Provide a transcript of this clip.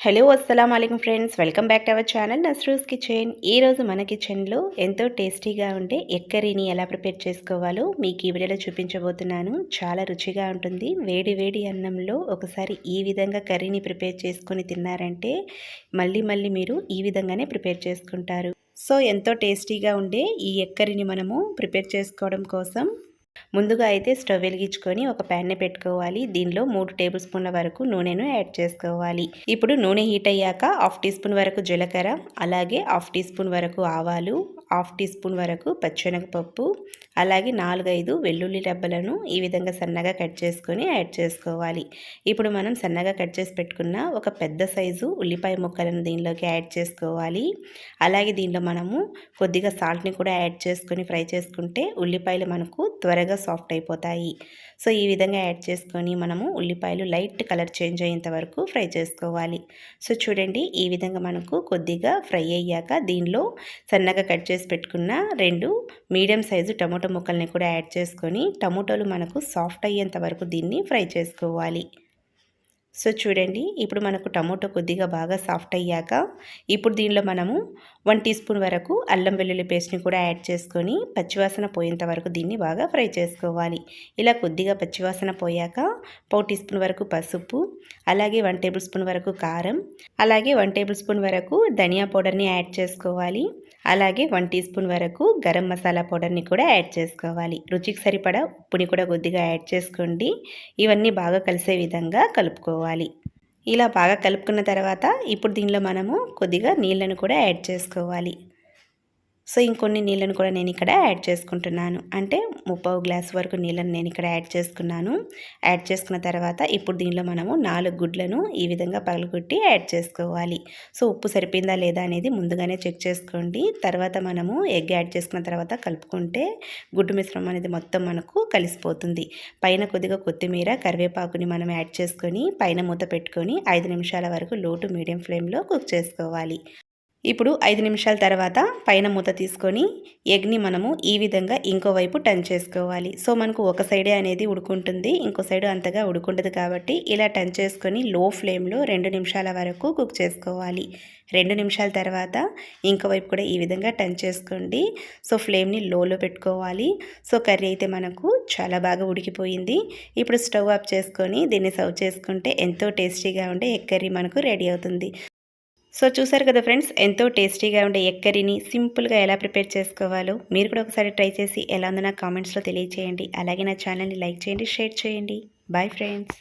Hello అస్సలం అయికం friends. Welcome back to our channel Nasru's kitchen. ఈరోజు మన కిచెన్లో ఎంతో టేస్టీగా ఉండే ఎక్కరీని ఎలా ప్రిపేర్ చేసుకోవాలో మీకు ఈ వీడియోలో చూపించబోతున్నాను. చాలా రుచిగా ఉంటుంది. వేడి వేడి అన్నంలో ఒకసారి ఈ విధంగా కర్రీని ప్రిపేర్ చేసుకొని తిన్నారంటే మళ్ళీ మళ్ళీ మీరు ఈ విధంగానే ప్రిపేర్ చేసుకుంటారు. సో ఎంతో టేస్టీగా ఉండే ఈ ఎక్కరిని మనము ప్రిపేర్ చేసుకోవడం కోసం ముందుగా అయితే స్టవ్ వెలిగించుకొని ఒక ప్యాన్ని పెట్టుకోవాలి. దీనిలో మూడు టేబుల్ స్పూన్ల వరకు నూనెను యాడ్ చేసుకోవాలి. ఇప్పుడు నూనె హీట్ అయ్యాక హాఫ్ టీ స్పూన్ వరకు జీలకర్ర అలాగే హాఫ్ టీ స్పూన్ వరకు ఆవాలు హాఫ్ టీ స్పూన్ వరకు పచ్చెనగపప్పు అలాగే నాలుగైదు వెల్లుల్లి రెబ్బలను ఈ విధంగా సన్నగా కట్ చేసుకొని యాడ్ చేసుకోవాలి. ఇప్పుడు మనం సన్నగా కట్ చేసి పెట్టుకున్న ఒక పెద్ద సైజు ఉల్లిపాయ ముక్కలను దీనిలోకి యాడ్ చేసుకోవాలి. అలాగే దీనిలో మనము కొద్దిగా సాల్ట్ని కూడా యాడ్ చేసుకొని ఫ్రై చేసుకుంటే ఉల్లిపాయలు మనకు త్వరగా సాఫ్ట్ అయిపోతాయి. సో ఈ విధంగా యాడ్ చేసుకొని మనము ఉల్లిపాయలు లైట్ కలర్ చేంజ్ అయ్యేంత వరకు ఫ్రై చేసుకోవాలి. సో చూడండి ఈ విధంగా మనకు కొద్దిగా ఫ్రై అయ్యాక దీనిలో సన్నగా కట్ చేసి పెట్టుకున్న రెండు మీడియం సైజు టమోటో ముక్కల్ని కూడా యాడ్ చేసుకొని టమోటోలు మనకు సాఫ్ట్ అయ్యేంత వరకు దీన్ని ఫ్రై చేసుకోవాలి. సో చూడండి ఇప్పుడు మనకు టమోటో కొద్దిగా బాగా సాఫ్ట్ అయ్యాక ఇప్పుడు దీనిలో మనము వన్ టీ స్పూన్ వరకు అల్లం వెల్లుల్లి పేస్ట్ని కూడా యాడ్ చేసుకొని పచ్చివాసన పోయేంత వరకు దీన్ని బాగా ఫ్రై చేసుకోవాలి. ఇలా కొద్దిగా పచ్చివాసన పోయాక పావు టీ స్పూన్ వరకు పసుపు అలాగే వన్ టేబుల్ స్పూన్ వరకు కారం అలాగే వన్ టేబుల్ స్పూన్ వరకు ధనియా పౌడర్ని యాడ్ చేసుకోవాలి. అలాగే వన్ టీ స్పూన్ వరకు గరం మసాలా పౌడర్ని కూడా యాడ్ చేసుకోవాలి. రుచికి సరిపడా ఉప్పుని కూడా కొద్దిగా యాడ్ చేసుకోండి. ఇవన్నీ బాగా కలిసే విధంగా కలుపుకోవాలి. ఇలా బాగా కలుపుకున్న తర్వాత ఇప్పుడు దీనిలో మనము కొద్దిగా నీళ్ళను కూడా యాడ్ చేసుకోవాలి. సో ఇంకొన్ని నీళ్ళను కూడా నేను ఇక్కడ యాడ్ చేసుకుంటున్నాను. అంటే ముప్పావు గ్లాస్ వరకు నీళ్ళను నేను ఇక్కడ యాడ్ చేసుకున్నాను. యాడ్ చేసుకున్న తర్వాత ఇప్పుడు దీనిలో మనము నాలుగు గుడ్లను ఈ విధంగా పగలగొట్టి యాడ్ చేసుకోవాలి. సో ఉప్పు సరిపోయిందా లేదా అనేది ముందుగానే చెక్ చేసుకోండి. తర్వాత మనము ఎగ్ యాడ్ చేసుకున్న తర్వాత కలుపుకుంటే గుడ్డు మిశ్రమం అనేది మొత్తం మనకు కలిసిపోతుంది. పైన కొద్దిగా కొత్తిమీర కరివేపాకుని మనం యాడ్ చేసుకొని పైన మూత పెట్టుకొని ఐదు నిమిషాల వరకు లోటు మీడియం ఫ్లేమ్లో కుక్ చేసుకోవాలి. ఇప్పుడు ఐదు నిమిషాల తర్వాత పైన మూత తీసుకొని ఎగ్ని మనము ఈ విధంగా ఇంకో వైపు టర్న్ చేసుకోవాలి. సో మనకు ఒక సైడే అనేది ఉడుకుంటుంది ఇంకో సైడ్ అంతగా ఉడుకుంటుంది కాబట్టి ఇలా టర్న్ చేసుకొని లో ఫ్లేమ్లో రెండు నిమిషాల వరకు కుక్ చేసుకోవాలి. రెండు నిమిషాల తర్వాత ఇంకో వైపు కూడా ఈ విధంగా టర్న్ చేసుకోండి. సో ఫ్లేమ్ని లోలో పెట్టుకోవాలి. సో కర్రీ అయితే మనకు చాలా బాగా ఉడికిపోయింది. ఇప్పుడు స్టవ్ ఆఫ్ చేసుకొని దీన్ని సర్వ్ చేసుకుంటే ఎంతో టేస్టీగా ఉండే ఎగ్ కర్రీ మనకు రెడీ అవుతుంది. సో చూసారు కదా ఫ్రెండ్స్ ఎంతో టేస్టీగా ఉండే ఎక్కరిని సింపుల్గా ఎలా ప్రిపేర్ చేసుకోవాలో మీరు కూడా ఒకసారి ట్రై చేసి ఎలా ఉందో నా కామెంట్స్లో తెలియచేయండి. అలాగే నా ఛానల్ని లైక్ చేయండి షేర్ చేయండి. Bye friends